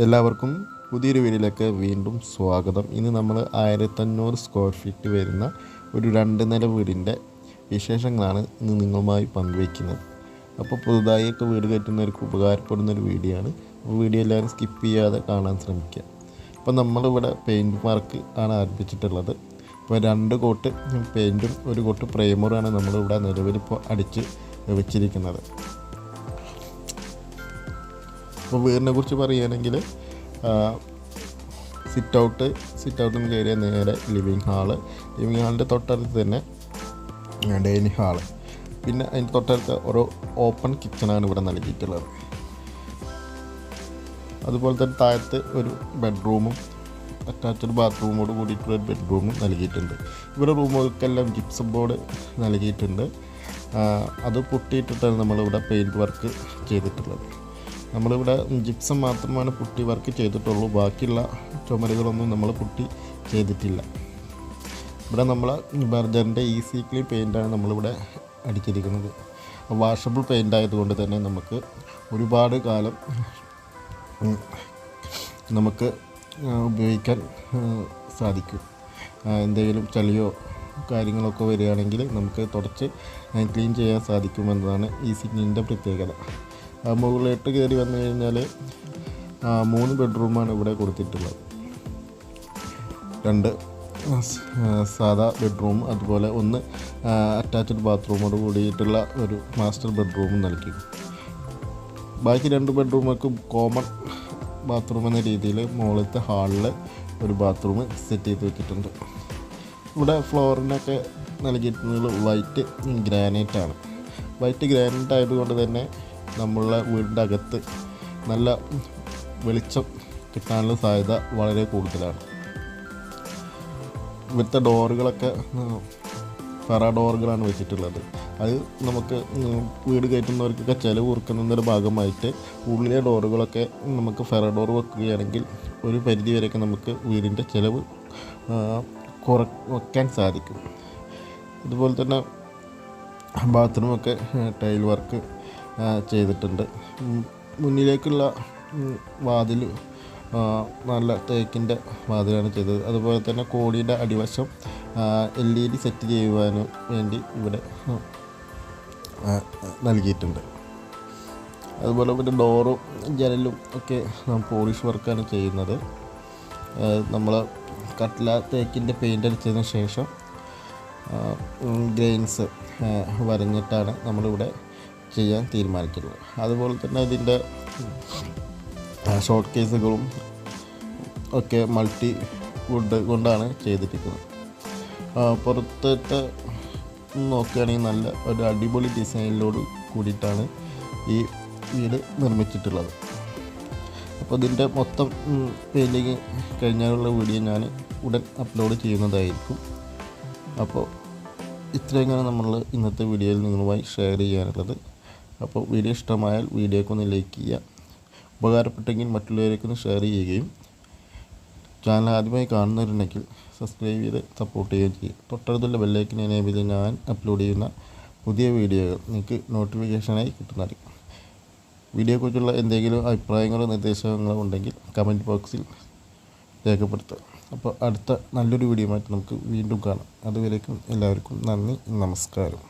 എല്ലാവർക്കും പുതിയൊരു വീടിലേക്ക് വീണ്ടും സ്വാഗതം. ഇന്ന് നമ്മൾ ആയിരത്തഞ്ഞൂറ് സ്ക്വയർ ഫീറ്റ് വരുന്ന ഒരു രണ്ട് നില വീടിന്റെ വിശേഷങ്ങളാണ് ഇന്ന് നിങ്ങളുമായി പങ്കുവയ്ക്കുന്നത്. അപ്പോൾ പുതുതായൊക്കെ വീട് കയറ്റുന്നവർക്ക് ഉപകാരപ്പെടുന്ന ഒരു വീഡിയോ ആണ് വീഡിയോ എല്ലാവരും സ്കിപ്പ് ചെയ്യാതെ കാണാൻ ശ്രമിക്കുക. അപ്പോൾ നമ്മളിവിടെ പെയിന്റ് മാർക്ക് ആണ് ആരംഭിച്ചിട്ടുള്ളത്. ഇപ്പോൾ രണ്ട് കോട്ട് പെയിന്റും ഒരു കോട്ട് പ്രൈമറും പ്രൈമറുമാണ് നമ്മളിവിടെ നിലവിലിപ്പോൾ അടിച്ച് വെച്ചിരിക്കുന്നത്. അപ്പോൾ വീടിനെ കുറിച്ച് പറയുകയാണെങ്കിൽ സിറ്റ് ഔട്ട് സിറ്റ് ഔട്ടിൽ നിന്ന് കയറിയ നേരെ ലിവിങ് ഹാൾ ലിവിങ് ഹാളിന്റെ തൊട്ടടുത്ത് തന്നെ ഡൈനിങ് ഹാൾ പിന്നെ അതിന്റെ തൊട്ടടുത്ത് ഒരു ഓപ്പൺ കിച്ചണാണ് ഇവിടെ നൽകിയിട്ടുള്ളത്. അതുപോലെ തന്നെ താഴത്ത് ഒരു ബെഡ്റൂമും അറ്റാച്ച്ഡ് ബാത്റൂമോട് കൂടിയിട്ടുള്ള ഒരു ബെഡ്റൂമും നൽകിയിട്ടുണ്ട്. ഇവിടെ റൂമുകൾക്കെല്ലാം ജിപ്സം ബോർഡ് നൽകിയിട്ടുണ്ട്. അത് പൊട്ടിയിട്ടിട്ടാണ് നമ്മളിവിടെ പെയിന്റ് വർക്ക് ചെയ്തിട്ടുള്ളത്. നമ്മളിവിടെ ജിപ്സം മാത്രമാണ് പുട്ടി വർക്ക് ചെയ്തിട്ടുള്ളൂ. ബാക്കിയുള്ള ചുമരുകളൊന്നും നമ്മൾ പുട്ടി ചെയ്തിട്ടില്ല. ഇവിടെ നമ്മൾ ബർജറിന്റെ ഈസി ക്ലീൻ പെയിന്റാണ് നമ്മളിവിടെ അടിച്ചിരിക്കുന്നത്. വാഷബിൾ പെയിന്റ് ആയതുകൊണ്ട് തന്നെ നമുക്ക് ഒരുപാട് കാലം നമുക്ക് ഉപയോഗിക്കാൻ സാധിക്കും. എന്തെങ്കിലും ചളിയോ കാര്യങ്ങളൊക്കെ വരികയാണെങ്കിൽ നമുക്ക് തുടച്ച് ക്ലീൻ ചെയ്യാൻ സാധിക്കുമെന്നതാണ് ഈ സിഗ്നിന്റെ പ്രത്യേകത. മുകളിലോട്ട് കയറി വന്നു കഴിഞ്ഞാൽ മൂന്ന് ബെഡ്റൂമാണ് ഇവിടെ കൊടുത്തിട്ടുള്ളത്. രണ്ട് സാധാ ബെഡ്റൂം അതുപോലെ ഒന്ന് അറ്റാച്ച്ഡ് ബാത്റൂമോട് കൂടിയിട്ടുള്ള ഒരു മാസ്റ്റർ ബെഡ്റൂമും നൽകി. ബാക്കി രണ്ട് ബെഡ്റൂമൊക്കെ കോമൺ ബാത്റൂം എന്ന രീതിയിൽ മുകളിലത്തെ ഹാളിൽ ഒരു ബാത്റൂം സെറ്റ് ചെയ്ത് വെച്ചിട്ടുണ്ട്. ഇവിടെ ഫ്ലോറിനൊക്കെ നൽകിയിട്ടുള്ളത് വൈറ്റ് ഗ്രാനൈറ്റ് ആണ്. വൈറ്റ് ഗ്രാനൈറ്റ് ആയതുകൊണ്ട് തന്നെ നമ്മളുടെ വീടിന്റെ അകത്ത് നല്ല വെളിച്ചം കിട്ടാനുള്ള സാധ്യത വളരെ കൂടുതലാണ്. ഇവിടുത്തെ ഡോറുകളൊക്കെ ഫെറ ഡോറുകളാണ് വെച്ചിട്ടുള്ളത്. അത് നമുക്ക് വീട് കയറ്റുന്നവർക്കൊക്കെ ചിലവ് കുറക്കുന്നതിന്റെ ഭാഗമായിട്ട് ഉള്ളിലെ ഡോറുകളൊക്കെ നമുക്ക് ഫെറ ഡോർ വെക്കുകയാണെങ്കിൽ ഒരു പരിധി വരെയൊക്കെ നമുക്ക് വീടിന്റെ ചിലവ് കുറ വയ്ക്കാൻ സാധിക്കും. അതുപോലെ തന്നെ ബാത്റൂമൊക്കെ ടൈൽ വർക്ക് ചെയ്തിട്ടുണ്ട്. മുന്നിലേക്കുള്ള വാതിൽ നല്ല തേക്കിന്റെ വാതിലാണ് ചെയ്തത്. അതുപോലെ തന്നെ കോടിയുടെ അടിവശം എൽ ഇ ഡി സെറ്റ് ചെയ്യുവാനും വേണ്ടി ഇവിടെ നൽകിയിട്ടുണ്ട്. അതുപോലെ പിന്നെ ഡോറും ജനലും ഒക്കെ പോളിഷ് വർക്കാണ് ചെയ്യുന്നത്. നമ്മൾ കട്ടില തേക്കിന്റെ പെയിന്റ് അടിച്ചതിന് ശേഷം ഗ്രെയിൻസ് വരഞ്ഞിട്ടാണ് നമ്മളിവിടെ ചെയ്യാൻ തീരുമാനിച്ചിട്ടുള്ളത് അതുപോലെ തന്നെ ഇതിന്റെ ഷോർട്ട് കേസുകളും ഒക്കെ മൾട്ടി വുഡ് കൊണ്ടാണ് ചെയ്തിരിക്കുന്നത്. പുറത്തേക്ക് നോക്കുകയാണെങ്കിൽ നല്ല ഒരു അടിപൊളി ഡിസൈനിലോട് കൂടിയിട്ടാണ് ഈ വീട് നിർമ്മിച്ചിട്ടുള്ളത്. അപ്പോൾ ഇതിന്റെ മൊത്തം പെയിന്റിങ് കഴിഞ്ഞാലുള്ള വീഡിയോ ഞാൻ ഉടൻ അപ്ലോഡ് ചെയ്യുന്നതായിരിക്കും. അപ്പോൾ ഇത്രയൊക്കെയാണ് നമ്മൾ ഇന്നത്തെ വീഡിയോയിൽ നിങ്ങളുമായി ഷെയർ ചെയ്യാനുള്ളത്. അപ്പോൾ വീഡിയോ ഇഷ്ടമായാൽ വീഡിയോക്ക് ഒന്ന് ലൈക്ക് ചെയ്യുക. ഉപകാരപ്പെട്ടെങ്കിൽ മറ്റുള്ളവരേക്കൊന്ന് ഷെയർ ചെയ്യുകയും ചാനൽ ആദ്യമായി കാണുന്നവരുണ്ടെങ്കിൽ സബ്സ്ക്രൈബ് ചെയ്ത് സപ്പോർട്ട് ചെയ്യുകയും ചെയ്യും തൊട്ടടുത്തുള്ള ബെല്ലൈക്കൻ എനേബിൾ ഞാൻ അപ്ലോഡ് ചെയ്യുന്ന പുതിയ വീഡിയോകൾ നിങ്ങൾക്ക് നോട്ടിഫിക്കേഷനായി കിട്ടുന്നതായിരിക്കും. വീഡിയോയെക്കുറിച്ചുള്ള എന്തെങ്കിലും അഭിപ്രായങ്ങളോ നിർദ്ദേശങ്ങളോ ഉണ്ടെങ്കിൽ കമന്റ് ബോക്സിൽ രേഖപ്പെടുത്തുക. അപ്പോൾ അടുത്ത നല്ലൊരു വീഡിയോ നമുക്ക് വീണ്ടും കാണാം. അതുവരേക്കും എല്ലാവർക്കും നന്ദി നമസ്കാരം.